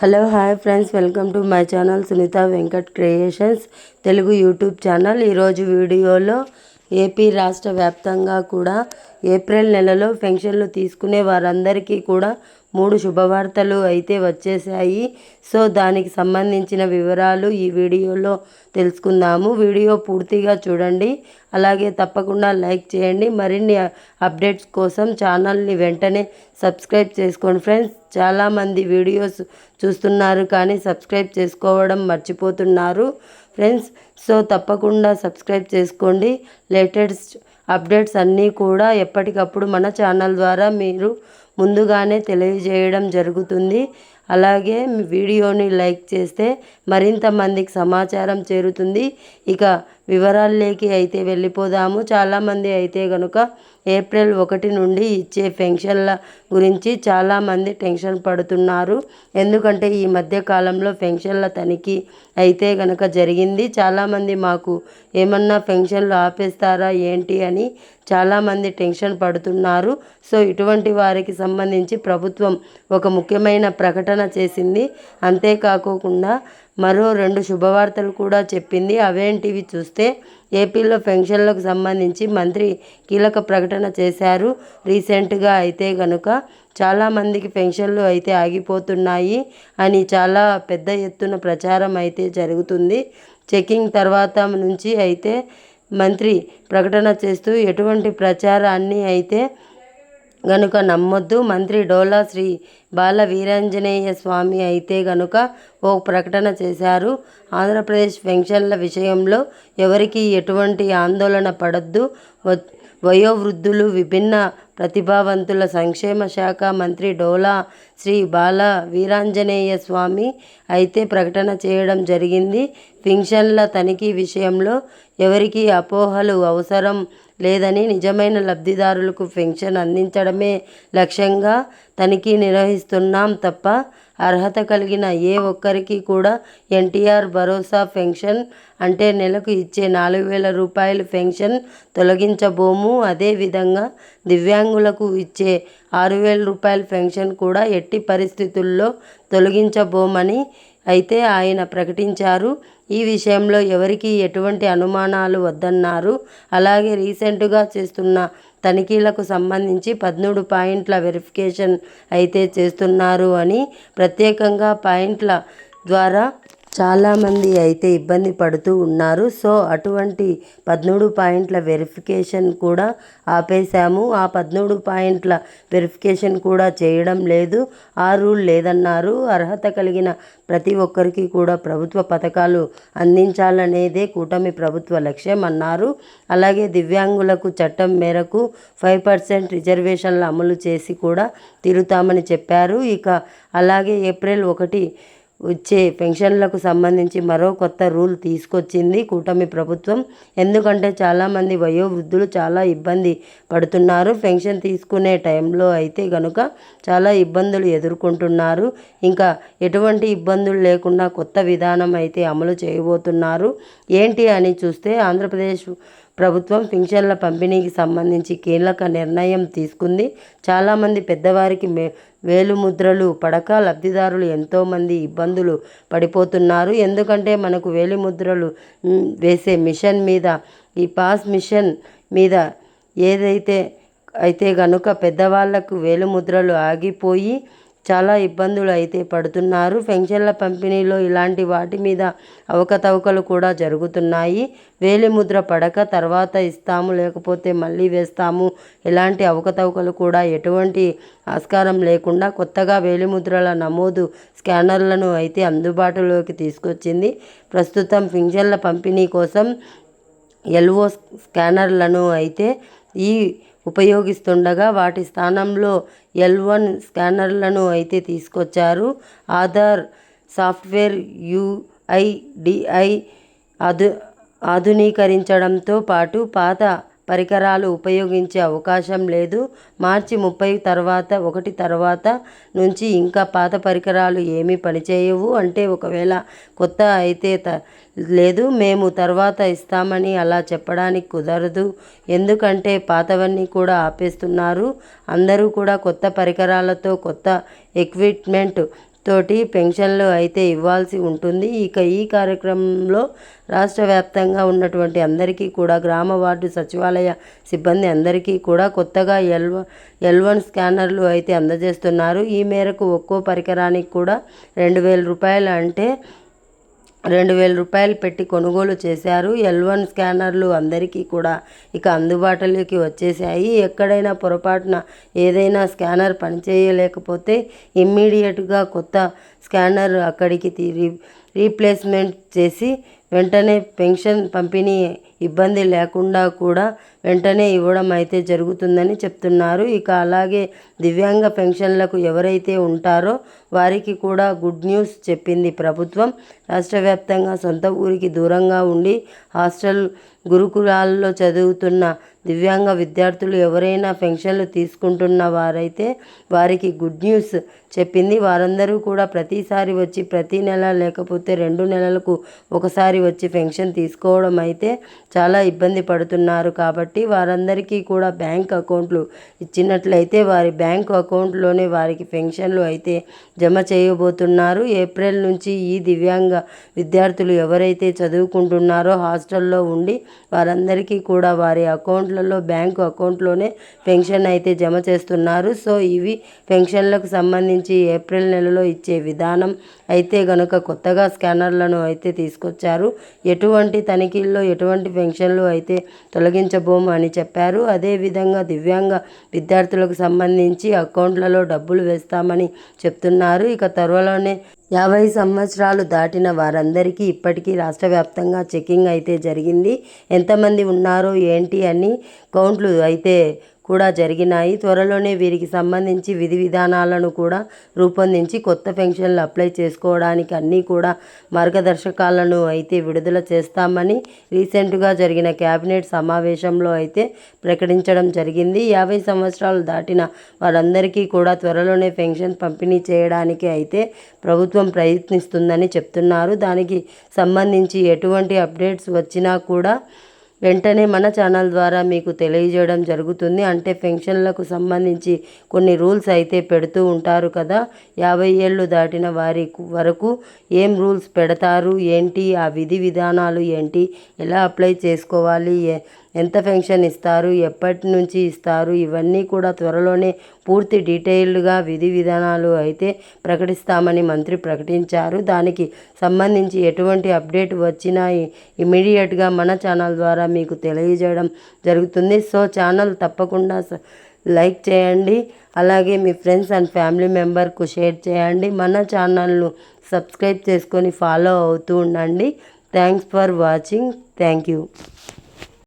Hello hi friends. Welcome to my channel Sunitha Venkat creations Telugu YouTube channel. ఈరోజు వీడియోలో AP రాష్ట్ర వ్యాప్తంగా కూడా ఏప్రిల్ నెలలో పెన్షన్లు తీసుకునే వారందరికీ కూడా మూడు శుభవార్తలు అయితే వచ్చేసాయి సో దానికి సంబంధించిన వివరాలు ఈ వీడియోలో తెలుసుకుందాము. వీడియో పూర్తిగా చూడండి. అలాగే తప్పకుండా లైక్ చేయండి. మరిన్ని అప్డేట్స్ కోసం ఛానల్ని వెంటనే సబ్స్క్రైబ్ చేసుకోండి ఫ్రెండ్స్. చాలామంది వీడియోస్ చూస్తున్నారు కానీ సబ్స్క్రైబ్ చేసుకోవడం మర్చిపోతున్నారు ఫ్రెండ్స్. సో తప్పకుండా సబ్స్క్రైబ్ చేసుకోండి. లేటెస్ట్ అప్డేట్స్ అన్నీ కూడా ఎప్పటికప్పుడు మన ఛానల్ ద్వారా మీరు ముందుగానే తెలియజేయడం జరుగుతుంది. అలాగే వీడియోని లైక్ చేస్తే మరింత మందికి సమాచారం చేరుతుంది. ఇక వివరాల్లోకి అయితే వెళ్ళిపోదాము. చాలామంది అయితే కనుక ఏప్రిల్ ఒకటి నుండి ఇచ్చే పెన్షన్ల గురించి చాలామంది టెన్షన్ పడుతున్నారు. ఎందుకంటే ఈ మధ్య కాలంలో పెన్షన్ల తనిఖీ అయితే కనుక జరిగింది. చాలామంది మాకు ఏమన్నా పెన్షన్లు ఆపేస్తారా ఏంటి అని చాలామంది టెన్షన్ పడుతున్నారు. సో ఇటువంటి వారికి సంబంధించి ప్రభుత్వం ఒక ముఖ్యమైన ప్రకటన చేసింది. అంతేకాకోకుండా మరో రెండు శుభవార్తలు కూడా చెప్పింది. అవేంటివి చూస్తే ఏపీలో పెన్షన్లకు సంబంధించి మంత్రి కీలక ప్రకటన చేశారు. రీసెంట్గా అయితే కనుక చాలామందికి పెన్షన్లు అయితే ఆగిపోతున్నాయి అని చాలా పెద్ద ఎత్తున ప్రచారం అయితే జరుగుతుంది. చెకింగ్ తర్వాత నుంచి అయితే మంత్రి ప్రకటన చేస్తూ ఎటువంటి ప్రచారాన్ని అయితే గనుక నమ్మొద్దు. మంత్రి డోలా శ్రీ బాల వీరాంజనేయ స్వామి అయితే గనుక ఓ ప్రకటన చేశారు. ఆంధ్రప్రదేశ్ పెన్షన్ల విషయంలో ఎవరికి ఎటువంటి ఆందోళన పడద్దు. వయోవృద్ధులు విభిన్న ప్రతిభావంతుల సంక్షేమ శాఖ మంత్రి డోలా శ్రీ బాల వీరాంజనేయ స్వామి అయితే ప్రకటన చేయడం జరిగింది. పింఛన్ల తనిఖీ విషయంలో ఎవరికి అపోహలు అవసరం లేదని నిజమైన లబ్ధిదారులకు పెన్షన్ అందించడమే లక్ష్యంగా తనిఖీ నిర్వహిస్తున్నాం తప్ప అర్హత కలిగిన ఏ ఒక్కరికి కూడా ఎన్టీఆర్ భరోసా పెన్షన్ అంటే నెలకు ఇచ్చే నాలుగు వేల రూపాయల పెన్షన్ తొలగించబోము. అదేవిధంగా దివ్యాంగులకు ఇచ్చే ఆరు వేల రూపాయల పెన్షన్ కూడా ఎట్టి పరిస్థితుల్లో తొలగించబోమని అయితే ఆయన ప్రకటించారు ఈ విషయంలో ఎవరికి ఎటువంటి అనుమానాలు వద్దన్నారు. అలాగే రీసెంట్గా చేస్తున్న తనిఖీలకు సంబంధించి పదమూడు పాయింట్ల వెరిఫికేషన్ అయితే చేస్తున్నారు అని ప్రత్యేకంగా పాయింట్ల ద్వారా చాలామంది అయితే ఇబ్బంది పడుతూ ఉన్నారు. సో అటువంటి పదమూడు పాయింట్ల వెరిఫికేషన్ కూడా ఆపేశాము. ఆ పదమూడు పాయింట్ల వెరిఫికేషన్ కూడా చేయడం లేదు. ఆ రూల్ లేదన్నారు. అర్హత కలిగిన ప్రతి ఒక్కరికి కూడా ప్రభుత్వ పథకాలు అందించాలనేదే కూటమి ప్రభుత్వ లక్ష్యం అన్నారు. అలాగే దివ్యాంగులకు చట్టం మేరకు ఫైవ్ పర్సెంట్ రిజర్వేషన్లు అమలు చేసి కూడా తీరుతామని చెప్పారు. ఇక అలాగే ఏప్రిల్ ఒకటి వచ్చే పెన్షన్లకు సంబంధించి మరో కొత్త రూల్ తీసుకొచ్చింది కూటమి ప్రభుత్వం. ఎందుకంటే చాలామంది వయోవృద్ధులు చాలా ఇబ్బంది పడుతున్నారు. పెన్షన్ తీసుకునే టైంలో అయితే కనుక చాలా ఇబ్బందులు ఎదుర్కొంటున్నారు. ఇంకా ఎటువంటి ఇబ్బందులు లేకుండా కొత్త విధానం అయితే అమలు చేయబోతున్నారు. ఏంటి అని చూస్తే ఆంధ్రప్రదేశ్ ప్రభుత్వం పింఛన్ల పంపిణీకి సంబంధించి కీలక నిర్ణయం తీసుకుంది. చాలామంది పెద్దవారికి మే వేలుముద్రలు పడక లబ్ధిదారులు ఎంతోమంది ఇబ్బందులు పడిపోతున్నారు. ఎందుకంటే మనకు వేలిముద్రలు వేసే మిషన్ మీద ఈ పాస్ మిషన్ మీద ఏదైతే అయితే కనుక పెద్దవాళ్ళకు వేలుముద్రలు ఆగిపోయి చాలా ఇబ్బందులు అయితే పడుతున్నారు. పెన్షన్ల పంపిణీలో ఇలాంటి వాటి మీద అవకతవకలు కూడా జరుగుతున్నాయి. వేలిముద్ర పడక తర్వాత ఇస్తాము లేకపోతే మళ్ళీ వేస్తాము. ఇలాంటి అవకతవకలు కూడా ఎటువంటి ఆస్కారం లేకుండా కొత్తగా వేలిముద్రల నమోదు స్కానర్లను అయితే అందుబాటులోకి తీసుకొచ్చింది. ప్రస్తుతం పింఛన్ల పంపిణీ కోసం ఎల్ఓ స్కానర్లను అయితే ఈ ఉపయోగిస్తుండగా వాటి స్థానంలో ఎల్ వన్ స్కానర్లను అయితే తీసుకొచ్చారు. ఆధార్ సాఫ్ట్వేర్ యుఐడిఐ ఆధు ఆధునీకరించడంతో పాటు పాత పరికరాలు ఉపయోగించే అవకాశం లేదు. మార్చి ముప్పై తర్వాత ఒకటి తర్వాత నుంచి ఇంకా పాత పరికరాలు ఏమీ పనిచేయవు. అంటే ఒకవేళ కొత్త అయితే త లేదు మేము తర్వాత ఇస్తామని అలా చెప్పడానికి కుదరదు. ఎందుకంటే పాతవన్నీ కూడా ఆపేస్తున్నారు. అందరూ కూడా కొత్త పరికరాలతో కొత్త ఎక్విప్మెంట్ తోటి పెన్షన్లు అయితే ఇవ్వాల్సి ఉంటుంది. ఇక ఈ కార్యక్రమంలో రాష్ట్ర వ్యాప్తంగా ఉన్నటువంటి అందరికీ కూడా గ్రామ వార్డు సచివాలయ సిబ్బంది అందరికీ కూడా కొత్తగా ఎల్ ఎల్ వన్ స్కానర్లు అయితే అందజేస్తున్నారు. ఈ మేరకు ఒక్కో పరికరానికి కూడా రెండు వేల రూపాయలు అంటే రెండు వేల రూపాయలు పెట్టి కొనుగోలు చేశారు. ఎల్ వన్ స్కానర్లు అందరికీ కూడా ఇక అందుబాటులోకి వచ్చేసాయి ఎక్కడైనా పొరపాటున ఏదైనా స్కానర్ పనిచేయలేకపోతే ఇమ్మీడియట్గా కొత్త స్కానర్ అక్కడికి తీ- రీప్లేస్మెంట్ చేసి వెంటనే పెన్షన్ పంపిణీ ఇబ్బంది లేకుండా కూడా వెంటనే ఇవ్వడం అయితే జరుగుతుందని చెప్తున్నారు. ఇక అలాగే దివ్యాంగ పెన్షన్లకు ఎవరైతే ఉంటారో వారికి కూడా గుడ్ న్యూస్ చెప్పింది ప్రభుత్వం. రాష్ట్ర వ్యాప్తంగా సొంత ఊరికి దూరంగా ఉండి హాస్టల్ గురుకులాల్లో చదువుతున్న దివ్యాంగ విద్యార్థులు ఎవరైనా పెన్షన్లు తీసుకుంటున్న వారైతే వారికి గుడ్ న్యూస్ చెప్పింది. వారందరూ కూడా ప్రతిసారి వచ్చి ప్రతి నెల లేకపోతే రెండు నెలలకు ఒకసారి వచ్చి పెన్షన్ తీసుకోవడం అయితే చాలా ఇబ్బంది పడుతున్నారు. కాబట్టి వారందరికీ కూడా బ్యాంక్ అకౌంట్లు ఇచ్చినట్లయితే వారి బ్యాంక్ అకౌంట్లోనే వారికి పెన్షన్లు అయితే జమ చేయబోతున్నారు. ఏప్రిల్ నుంచి ఈ దివ్యాంగ విద్యార్థులు ఎవరైతే చదువుకుంటున్నారో హాస్టల్లో ఉండి వారందరికీ కూడా వారి అకౌంట్లలో బ్యాంకు అకౌంట్లోనే పెన్షన్ అయితే జమ చేస్తున్నారు. సో ఇవి పెన్షన్లకు సంబంధించి ఏప్రిల్ నెలలో ఇచ్చే విధానం అయితే గనుక కొత్తగా స్కానర్లను అయితే తీసుకొచ్చారు. ఎటువంటి తనిఖీల్లో ఎటువంటి పెన్షన్లు అయితే తొలగించబోము అని చెప్పారు. అదేవిధంగా దివ్యాంగ విద్యార్థులకు సంబంధించి అకౌంట్లలో డబ్బులు వేస్తామని చెప్తున్నారు. ఇక త్వరలోనే యాభై సంవత్సరాలు దాటిన వారందరికీ ఇప్పటికీ రాష్ట్ర వ్యాప్తంగా చెకింగ్ అయితే జరిగింది. ఎంతమంది ఉన్నారో ఏంటి అని కౌంట్లు అయితే కూడా జరిగినాయి. త్వరలోనే వీరికి సంబంధించి విధి విధానాలను కూడా రూపొందించి కొత్త పెన్షన్లు అప్లై చేసుకోవడానికి అన్నీ కూడా మార్గదర్శకాలను అయితే విడుదల చేస్తామని రీసెంట్గా జరిగిన కేబినెట్ సమావేశంలో అయితే ప్రకటించడం జరిగింది. యాభై సంవత్సరాలు దాటిన వారందరికీ కూడా త్వరలోనే పెన్షన్ పంపిణీ చేయడానికి అయితే ప్రభుత్వం ప్రయత్నిస్తుందని చెప్తున్నారు. దానికి సంబంధించి ఎటువంటి అప్డేట్స్ వచ్చినా కూడా వెంటనే మన ఛానల్ ద్వారా మీకు తెలియజేయడం జరుగుతుంది. అంటే పెన్షన్లకు సంబంధించి కొన్ని రూల్స్ అయితే పెడుతూ ఉంటారు కదా. యాభై ఏళ్ళు దాటిన వారి వరకు ఏం రూల్స్ పెడతారు? ఏంటి? ఆ విధి విధానాలు ఏంటి? ఎలా అప్లై చేసుకోవాలి? ఎంత పెన్షన్ ఇస్తారు ఎప్పటి నుంచి ఇస్తారు ఇవన్నీ కూడా త్వరలోనే పూర్తి డీటెయిల్డ్గా విధి విధానాలు అయితే ప్రకటిస్తామని మంత్రి ప్రకటించారు. దానికి సంబంధించి ఎటువంటి అప్డేట్ వచ్చినా ఇమీడియట్గా మన ఛానల్ ద్వారా మీకు తెలియజేయడం జరుగుతుంది. సో ఛానల్ తప్పకుండా లైక్ చేయండి. అలాగే మీ ఫ్రెండ్స్ అండ్ ఫ్యామిలీ మెంబర్కు షేర్ చేయండి. మన ఛానల్ను సబ్స్క్రైబ్ చేసుకొని ఫాలో అవుతూ ఉండండి. Thanks for watching. Thank you.